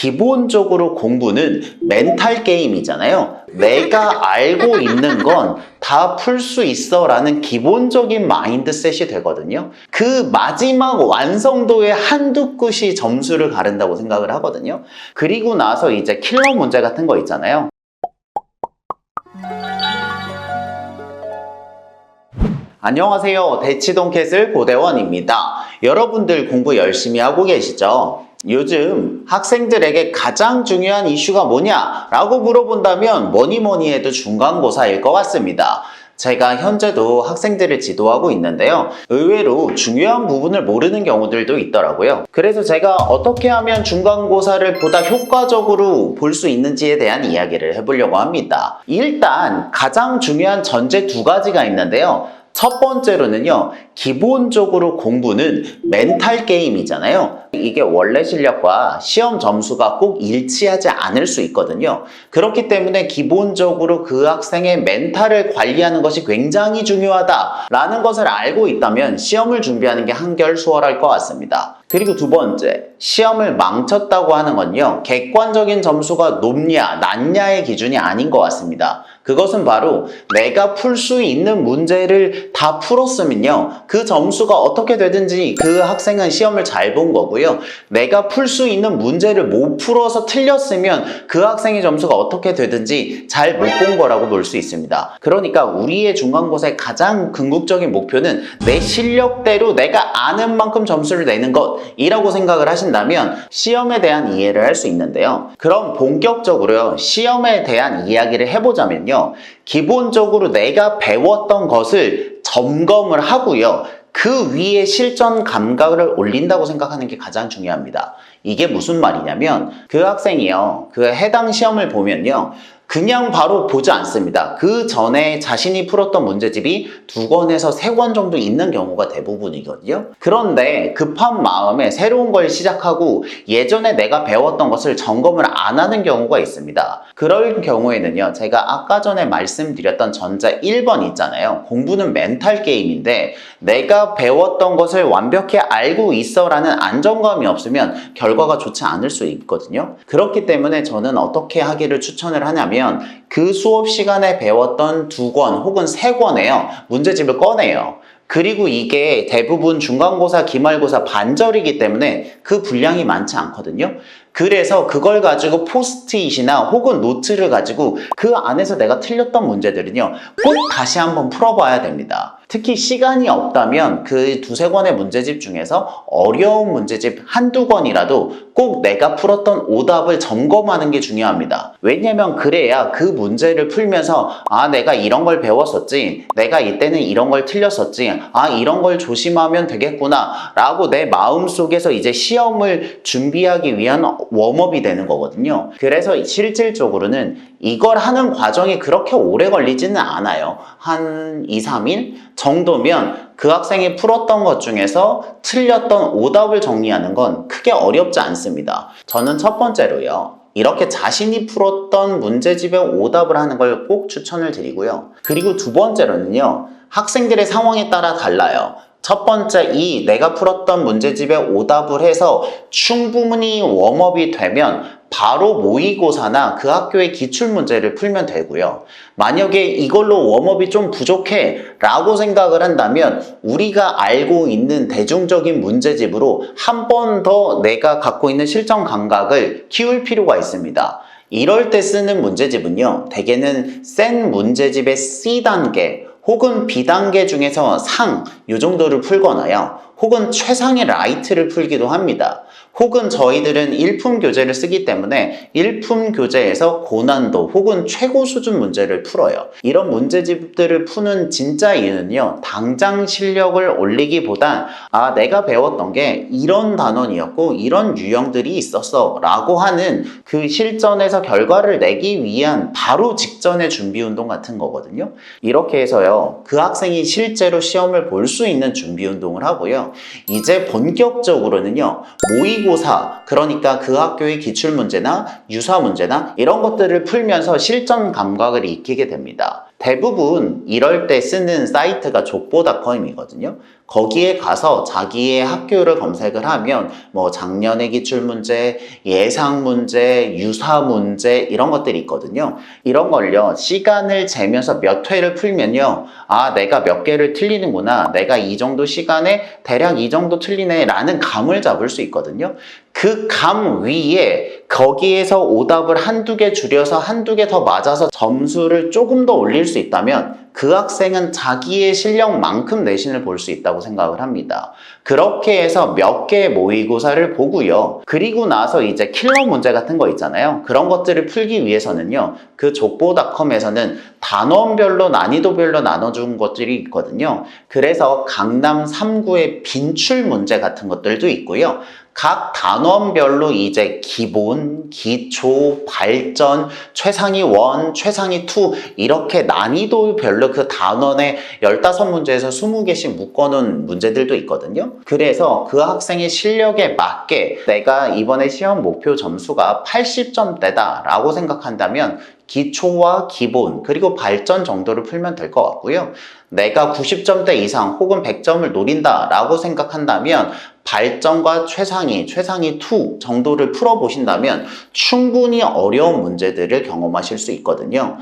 기본적으로 공부는 멘탈 게임이잖아요. 내가 알고 있는 건 다 풀 수 있어 라는 기본적인 마인드셋이 되거든요. 그 마지막 완성도의 한두 끝이 점수를 가른다고 생각을 하거든요. 그리고 나서 이제 킬러 문제 같은 거 있잖아요. 안녕하세요. 대치동 캐슬 고대원입니다. 여러분들 공부 열심히 하고 계시죠? 요즘 학생들에게 가장 중요한 이슈가 뭐냐? 라고 물어본다면 뭐니 뭐니 해도 중간고사일 것 같습니다. 제가 현재도 학생들을 지도하고 있는데요. 의외로 중요한 부분을 모르는 경우들도 있더라고요. 그래서 제가 어떻게 하면 중간고사를 보다 효과적으로 볼 수 있는지에 대한 이야기를 해보려고 합니다. 일단 가장 중요한 전제 두 가지가 있는데요. 첫 번째로는요, 기본적으로 공부는 멘탈 게임이잖아요. 이게 원래 실력과 시험 점수가 꼭 일치하지 않을 수 있거든요. 그렇기 때문에 기본적으로 그 학생의 멘탈을 관리하는 것이 굉장히 중요하다라는 것을 알고 있다면 시험을 준비하는 게 한결 수월할 것 같습니다. 그리고 두 번째, 시험을 망쳤다고 하는 건요, 객관적인 점수가 높냐, 낮냐의 기준이 아닌 것 같습니다. 그것은 바로 내가 풀 수 있는 문제를 다 풀었으면요, 그 점수가 어떻게 되든지 그 학생은 시험을 잘 본 거고요. 내가 풀 수 있는 문제를 못 풀어서 틀렸으면 그 학생의 점수가 어떻게 되든지 잘 못 본 거라고 볼 수 있습니다. 그러니까 우리의 중간고사의 가장 궁극적인 목표는 내 실력대로 내가 아는 만큼 점수를 내는 것 이라고 생각을 하신다면 시험에 대한 이해를 할 수 있는데요. 그럼 본격적으로요, 시험에 대한 이야기를 해보자면요. 기본적으로 내가 배웠던 것을 점검을 하고요. 그 위에 실전 감각을 올린다고 생각하는 게 가장 중요합니다. 이게 무슨 말이냐면 그 학생이요. 그 해당 시험을 보면요. 그냥 바로 보지 않습니다. 그 전에 자신이 풀었던 문제집이 두 권에서 세 권 정도 있는 경우가 대부분이거든요. 그런데 급한 마음에 새로운 걸 시작하고 예전에 내가 배웠던 것을 점검을 안 하는 경우가 있습니다. 그럴 경우에는요, 제가 아까 전에 말씀드렸던 전자 1번 있잖아요. 공부는 멘탈 게임인데 내가 배웠던 것을 완벽히 알고 있어라는 안정감이 없으면 결과가 좋지 않을 수 있거든요. 그렇기 때문에 저는 어떻게 하기를 추천을 하냐면 그 수업 시간에 배웠던 두 권 혹은 세 권에요. 문제집을 꺼내요. 그리고 이게 대부분 중간고사, 기말고사 반절이기 때문에 그 분량이 많지 않거든요. 그래서 그걸 가지고 포스트잇이나 혹은 노트를 가지고 그 안에서 내가 틀렸던 문제들은요, 꼭 다시 한번 풀어봐야 됩니다. 특히 시간이 없다면 그 두세 권의 문제집 중에서 어려운 문제집 한두 권이라도 꼭 내가 풀었던 오답을 점검하는 게 중요합니다. 왜냐면 그래야 그 문제를 풀면서 아, 내가 이런 걸 배웠었지. 내가 이때는 이런 걸 틀렸었지. 아, 이런 걸 조심하면 되겠구나. 라고 내 마음속에서 이제 시험을 준비하기 위한 웜업이 되는 거거든요. 그래서 실질적으로는 이걸 하는 과정이 그렇게 오래 걸리지는 않아요. 한 2, 3일 정도면 그 학생이 풀었던 것 중에서 틀렸던 오답을 정리하는 건 크게 어렵지 않습니다. 저는 첫 번째로요. 이렇게 자신이 풀었던 문제집의 오답을 하는 걸 꼭 추천을 드리고요. 그리고 두 번째로는요. 학생들의 상황에 따라 달라요. 첫 번째, 이 내가 풀었던 문제집에 오답을 해서 충분히 웜업이 되면 바로 모의고사나 그 학교의 기출문제를 풀면 되고요. 만약에 이걸로 웜업이 좀 부족해 라고 생각을 한다면 우리가 알고 있는 대중적인 문제집으로 한 번 더 내가 갖고 있는 실전 감각을 키울 필요가 있습니다. 이럴 때 쓰는 문제집은요, 대개는 센 문제집의 C단계, 혹은 B단계 중에서 상, 요 정도를 풀거나요. 혹은 최상의 라이트를 풀기도 합니다. 혹은 저희들은 일품 교재를 쓰기 때문에 일품 교재에서 고난도 혹은 최고 수준 문제를 풀어요. 이런 문제집들을 푸는 진짜 이유는요. 당장 실력을 올리기보단 아 내가 배웠던 게 이런 단원이었고 이런 유형들이 있었어 라고 하는 그 실전에서 결과를 내기 위한 바로 직전의 준비 운동 같은 거거든요. 이렇게 해서요. 그 학생이 실제로 시험을 볼 수 있는 준비 운동을 하고요. 이제 본격적으로는요. 모의고사, 그러니까 그 학교의 기출문제나 유사 문제나 이런 것들을 풀면서 실전 감각을 익히게 됩니다. 대부분 이럴 때 쓰는 사이트가 족보닷컴이거든요. 거기에 가서 자기의 학교를 검색을 하면 뭐 작년의 기출 문제, 예상 문제, 유사 문제 이런 것들이 있거든요. 이런 걸요. 시간을 재면서 몇 회를 풀면요. 아, 내가 몇 개를 틀리는구나. 내가 이 정도 시간에 대략 이 정도 틀리네 라는 감을 잡을 수 있거든요. 그 감 위에 거기에서 오답을 한두 개 줄여서 한두 개 더 맞아서 점수를 조금 더 올릴 수 있다면 그 학생은 자기의 실력만큼 내신을 볼 수 있다고 생각을 합니다. 그렇게 해서 몇 개의 모의고사를 보고요. 그리고 나서 이제 킬러 문제 같은 거 있잖아요. 그런 것들을 풀기 위해서는요. 그 족보닷컴에서는 단원별로 난이도별로 나눠준 것들이 있거든요. 그래서 강남 3구의 빈출 문제 같은 것들도 있고요. 각 단원별로 이제 기본, 기초, 발전, 최상위 1, 최상위 2 이렇게 난이도별로 그 단원에 15문제에서 20개씩 묶어놓은 문제들도 있거든요. 그래서 그 학생의 실력에 맞게 내가 이번에 시험 목표 점수가 80점대다 라고 생각한다면 기초와 기본 그리고 발전 정도를 풀면 될 것 같고요. 내가 90점대 이상 혹은 100점을 노린다라고 생각한다면 발전과 최상위, 최상위 2 정도를 풀어보신다면 충분히 어려운 문제들을 경험하실 수 있거든요.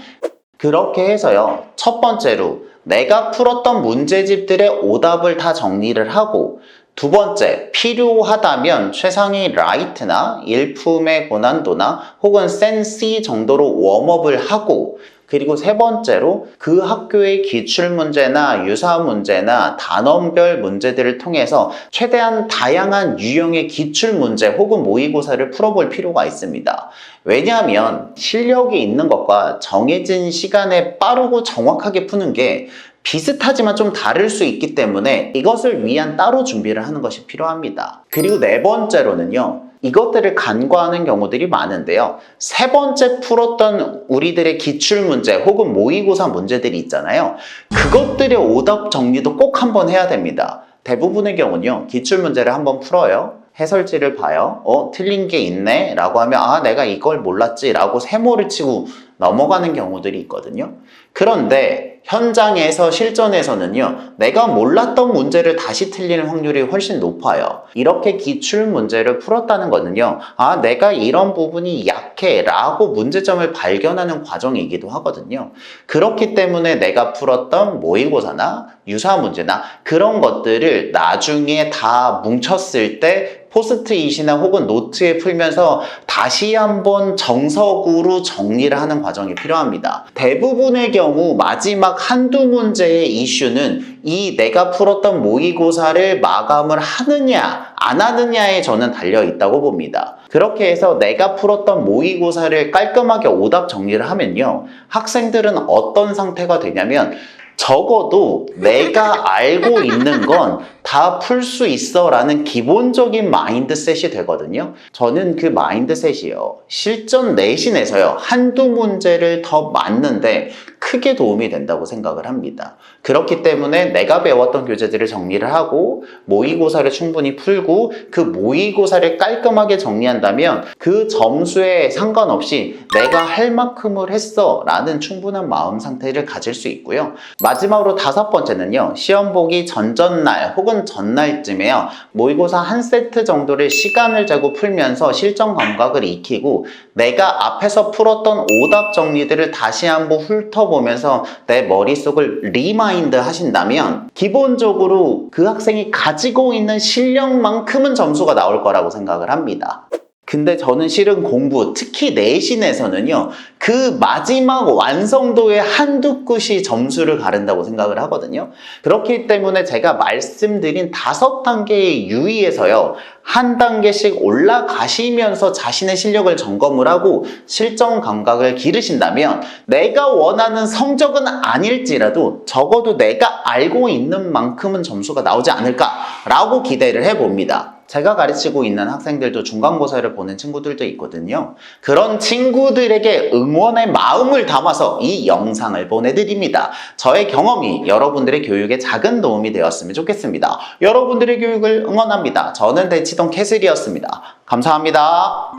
그렇게 해서요. 첫 번째로 내가 풀었던 문제집들의 오답을 다 정리를 하고 두 번째, 필요하다면 최상위 라이트나 일품의 고난도나 혹은 센시 정도로 웜업을 하고 그리고 세 번째로 그 학교의 기출 문제나 유사 문제나 단원별 문제들을 통해서 최대한 다양한 유형의 기출 문제 혹은 모의고사를 풀어볼 필요가 있습니다. 왜냐하면 실력이 있는 것과 정해진 시간에 빠르고 정확하게 푸는 게 비슷하지만 좀 다를 수 있기 때문에 이것을 위한 따로 준비를 하는 것이 필요합니다. 그리고 네 번째로는요. 이것들을 간과하는 경우들이 많은데요. 세 번째 풀었던 우리들의 기출 문제 혹은 모의고사 문제들이 있잖아요. 그것들의 오답 정리도 꼭 한번 해야 됩니다. 대부분의 경우는요. 기출 문제를 한번 풀어요. 해설지를 봐요. 어, 틀린 게 있네? 라고 하면, 아, 내가 이걸 몰랐지? 라고 세모를 치고 넘어가는 경우들이 있거든요. 그런데 현장에서 실전에서는요, 내가 몰랐던 문제를 다시 틀리는 확률이 훨씬 높아요. 이렇게 기출 문제를 풀었다는 거는요, 아, 내가 이런 부분이 약해 라고 문제점을 발견하는 과정이기도 하거든요. 그렇기 때문에 내가 풀었던 모의고사나 유사 문제나 그런 것들을 나중에 다 뭉쳤을 때 포스트잇이나 혹은 노트에 풀면서 다시 한번 정석으로 정리를 하는 과정이 필요합니다. 대부분의 경우 마지막 한두 문제의 이슈는 이 내가 풀었던 모의고사를 마감을 하느냐 안 하느냐에 저는 달려 있다고 봅니다. 그렇게 해서 내가 풀었던 모의고사를 깔끔하게 오답 정리를 하면요. 학생들은 어떤 상태가 되냐면 적어도 내가 알고 있는 건 다 풀 수 있어 라는 기본적인 마인드셋이 되거든요. 저는 그 마인드셋이요. 실전 내신에서요. 한두 문제를 더 맞는데 크게 도움이 된다고 생각을 합니다. 그렇기 때문에 내가 배웠던 교재들을 정리를 하고 모의고사를 충분히 풀고 그 모의고사를 깔끔하게 정리한다면 그 점수에 상관없이 내가 할 만큼을 했어 라는 충분한 마음 상태를 가질 수 있고요. 마지막으로 다섯 번째는요. 시험 보기 전전날 혹은 전날쯤에요. 모의고사 한 세트 정도를 시간을 재고 풀면서 실전 감각을 익히고 내가 앞에서 풀었던 오답 정리들을 다시 한번 훑어보면서 내 머릿속을 리마인드 하신다면 기본적으로 그 학생이 가지고 있는 실력만큼은 점수가 나올 거라고 생각을 합니다. 근데 저는 실은 공부, 특히 내신에서는요, 그 마지막 완성도의 한두 끝이 점수를 가른다고 생각을 하거든요. 그렇기 때문에 제가 말씀드린 다섯 단계의 유의에서요, 한 단계씩 올라가시면서 자신의 실력을 점검을 하고 실전 감각을 기르신다면 내가 원하는 성적은 아닐지라도 적어도 내가 알고 있는 만큼은 점수가 나오지 않을까라고 기대를 해봅니다. 제가 가르치고 있는 학생들도 중간고사를 보는 친구들도 있거든요. 그런 친구들에게 응원의 마음을 담아서 이 영상을 보내드립니다. 저의 경험이 여러분들의 교육에 작은 도움이 되었으면 좋겠습니다. 여러분들의 교육을 응원합니다. 저는 대치동 캐슬이었습니다. 감사합니다.